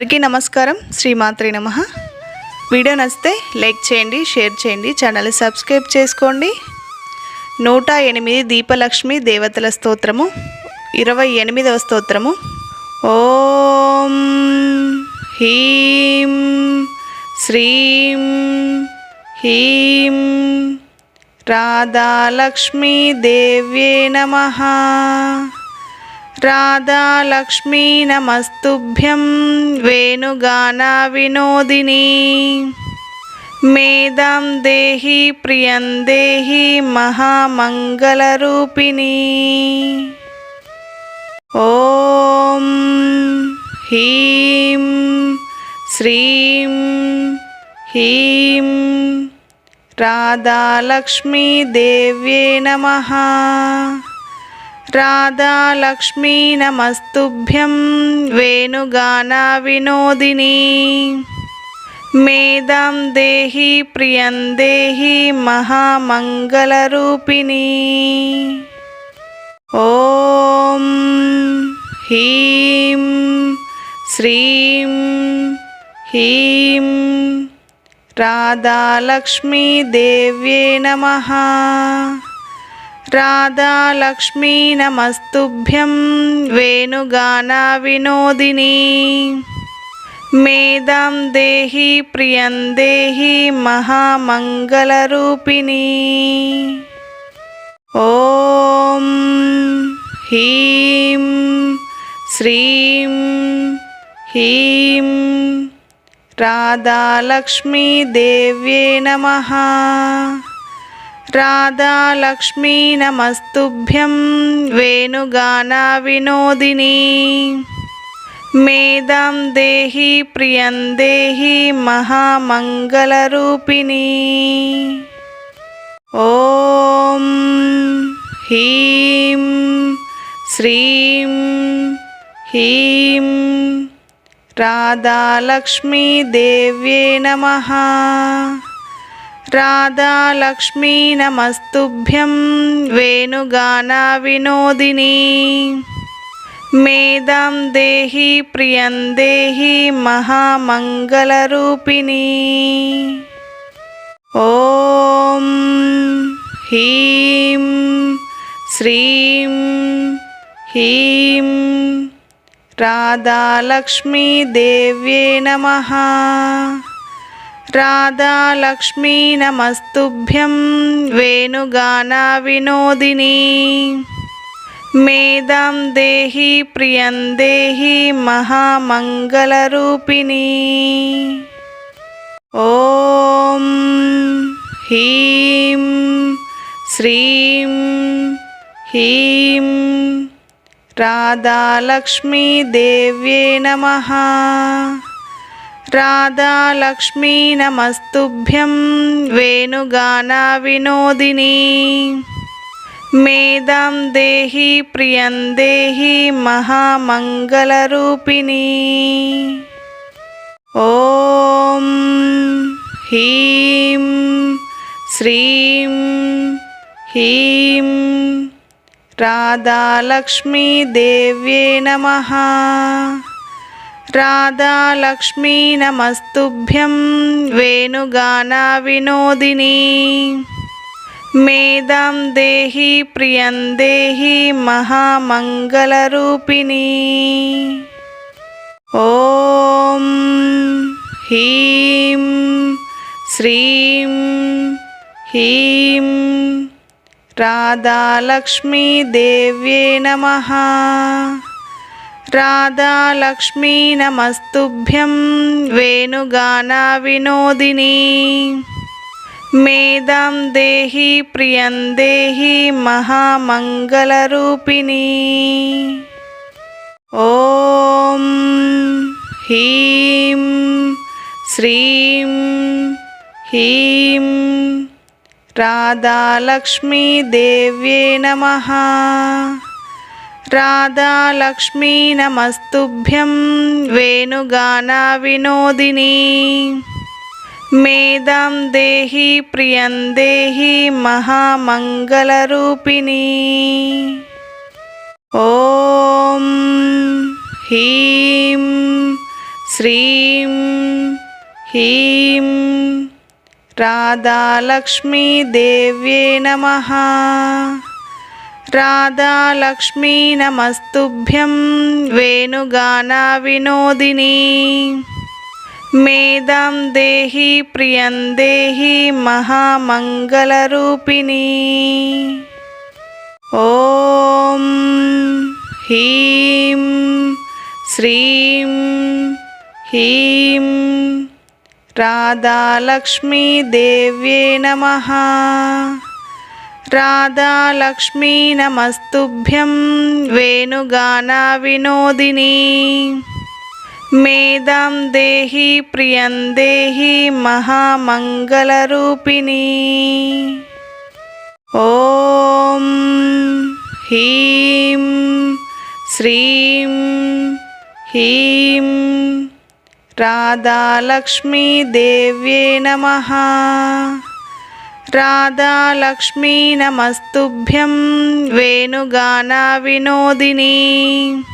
అందరికీ నమస్కారం. శ్రీమాత్రి నమ. వీడియో నచ్చితే లైక్ చేయండి షేర్ చేయండి ఛానల్ సబ్స్క్రైబ్ చేసుకోండి. నూట ఎనిమిది దీపలక్ష్మి దేవతల స్తోత్రము. ఇరవై ఎనిమిదవ స్తోత్రము. ఓం హీం శ్రీం హీం రాధాలక్ష్మీ దేవ్యే నమః. రాధాలక్ష్మీ నమస్తుభ్యం వేణుగానా వినోదిని మేదాం దేహి ప్రియం దేహి మహామంగళరూపిణి. ఓం హీం శ్రీం హీం రాధాలక్ష్మీదేవ్యే నమ. రాధాలక్ష్మీ నమస్తుభ్యం వేణుగానా వినోదిని మేదాం దేహి ప్రియం దేహి మహామంగళరూపిణి. ఓం హీం శ్రీం హీం రాధాలక్ష్మీదేవ్యే నమ. రాధాలక్ష్మీ నమస్తుభ్యం వేణుగానా వినోదిని మేదాం దేహి ప్రియం దేహి మహామంగళరూపిణి. ఓం హీం శ్రీం హీం రాధాలక్ష్మీదేవ్యే నమ. రాధాలక్ష్మీ నమస్తుభ్యం వేణుగానా వినోదిని. మేదాం దేహి ప్రియం దేహి మహామంగళరూపిణి. ఓం హీం శ్రీం హీం రాధాలక్ష్మీదేవ్యే నమ. రాధాలక్ష్మీ నమస్తుభ్యం వేణుగానా వినోదిని మేదాం దేహి ప్రియం దేహి మహామంగళరూపిణి. ఓం హీం శ్రీం హీం రాధాలక్ష్మీదేవ్యే నమ. రాధాలక్ష్మీ నమస్తుభ్యం వేణుగానా వినోదిని మేదాం దేహి ప్రియం దేహి మహామంగళరూపిణి. ఓం హీం శ్రీం హీం రాధాలక్ష్మీదేవ్యే నమ. రాధాలక్ష్మీ నమస్తుభ్యం వేణుగానా వినోదిని మేదాం దేహి ప్రియం దేహి మహామంగళరూపిణి. ఓం హీం శ్రీం హీం రాధాలక్ష్మీదేవ్యే నమ. రాధాలక్ష్మీ నమస్తుభ్యం వేణుగానా వినోదిని మేదాం దేహి ప్రియం దేహి మహామంగళరూపిణి. ఓం హీం శ్రీం హీం రాధాలక్ష్మీదేవ్యే నమ. రాధాలక్ష్మీ నమస్తుభ్యం వేణుగానా వినోదిని మేదాం దేహి ప్రియం దేహి మహామంగళరూపిణి. ఓం హీం శ్రీం హీం రాధాలక్ష్మీదేవ్యే నమ. రాధాలక్ష్మీ నమస్తుభ్యం వేణుగానా వినోదిని మేదాం దేహి ప్రియం దేహి మహామంగళరూపిణి. ఓం హీం శ్రీం హీం రాధాలక్ష్మీదేవ్యే నమ. రాధాలక్ష్మీ నమస్తుభ్యం వేణుగానా వినోదిని మేదాం దేహి ప్రియం దేహి మహామంగళరూపిణి. ఓం హీం శ్రీం హీం రాధాలక్ష్మీదేవ్యే నమ. రాధాలక్ష్మీ నమస్తుభ్యం వేణుగానా వినోదిని మేదాం దేహి ప్రియం దేహి మహామంగళరూపిణి. ఓం హీం శ్రీం హీం రాధాలక్ష్మీదేవ్యే నమ. రాధాలక్ష్మీ నమస్తుభ్యం వేణుగానా వినోదిని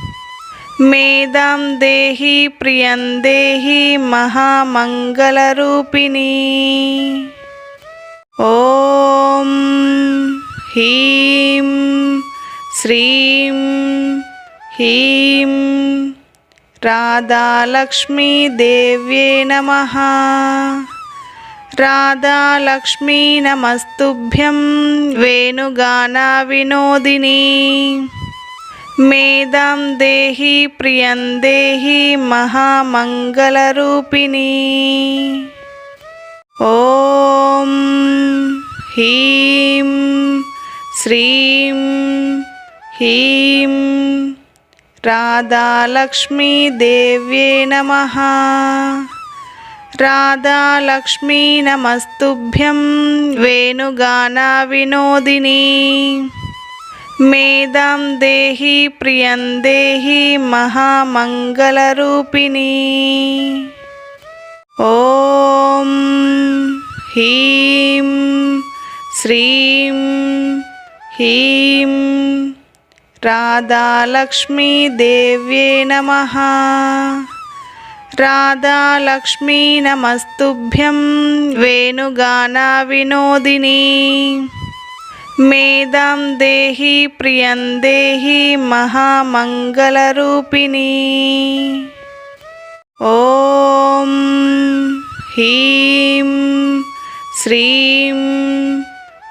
మేదాం దేహి ప్రియం దేహి మహామంగళరూపిణి. ఓం హీం శ్రీం హీం రాధాలక్ష్మీదేవ్యే నమ. రాధాలక్ష్మీ నమస్తుభ్యం వేణుగానా వినోదిని మేదాం దేహి ప్రియం దేహి మహామంగళరూపిణి. ఓం హీం శ్రీం హీం రాధాలక్ష్మీదేవ్యే నమ. రాధాలక్ష్మీ నమస్తుభ్యం వేణుగానా వినోదిని మేదాం దేహి ప్రియం దేహి మహామంగళరూపిణి. ఓం హీం శ్రీం హీం రాధాలక్ష్మీదేవ్యే నమ. రాధాలక్ష్మీ నమస్తుభ్యం వేణుగానా వినోదిని మేదాం దేహి ప్రియం దేహి మహామంగళరూపిణి. ఓం హ్రీం శ్రీం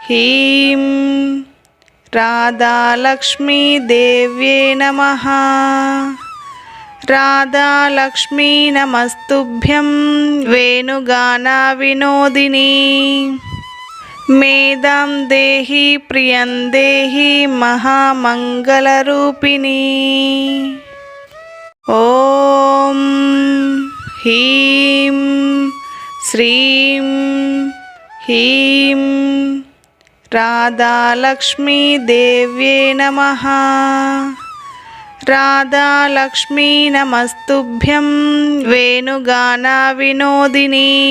హ్రీం రాధాలక్ష్మీదేవ్యే నమ. రాధాలక్ష్మీ నమస్తుభ్యం వేణుగానా వినోదిని మేదాం దేహి ప్రియం దేహి మహామంగళరూపిణి. ఓం హీం శ్రీం హీం రాధాలక్ష్మీదేవ్యే నమ. రాధాలక్ష్మీ నమస్తుభ్యం వేణుగానా వినోదిని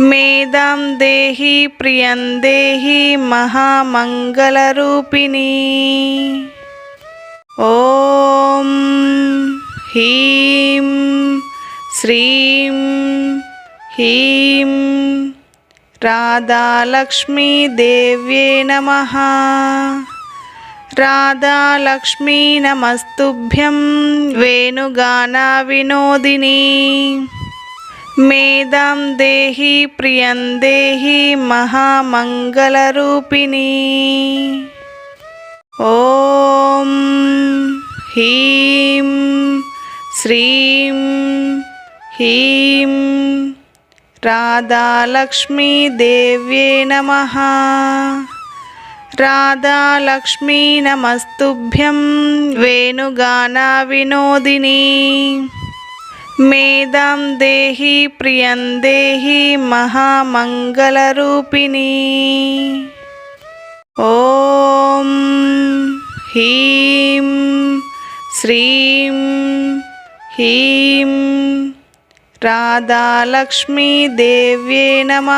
మేదాం దేహి ప్రియం దేహి మహామంగళరూపిణి. ఓం హీం శ్రీం హీం రాధాలక్ష్మీదేవ్యే నమ. రాధాలక్ష్మీ నమస్తుభ్యం వేణుగానా వినోదిని మేదాం దేహి ప్రియం దేహి మహామంగళరూపిణి. ఓం హ్రీం శ్రీం హ్రీం రాధాలక్ష్మీదేవ్యే నమ. రాధాలక్ష్మీ నమస్తుభ్యం వేణుగానా వినోదిని మేదాం దేహి ప్రియం దేహి మహామంగళరూపిణి. ఓం హీం శ్రీం హీం రాధాలక్ష్మీదేవ్యే నమ.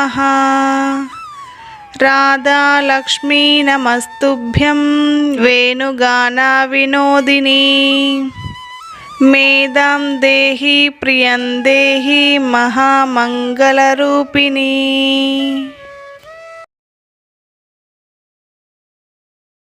రాధాలక్ష్మీ నమస్తుభ్యం వేణుగానా వినోదిని మేధాం దేహి ప్రియం దేహి మహామంగళరూపిణీ.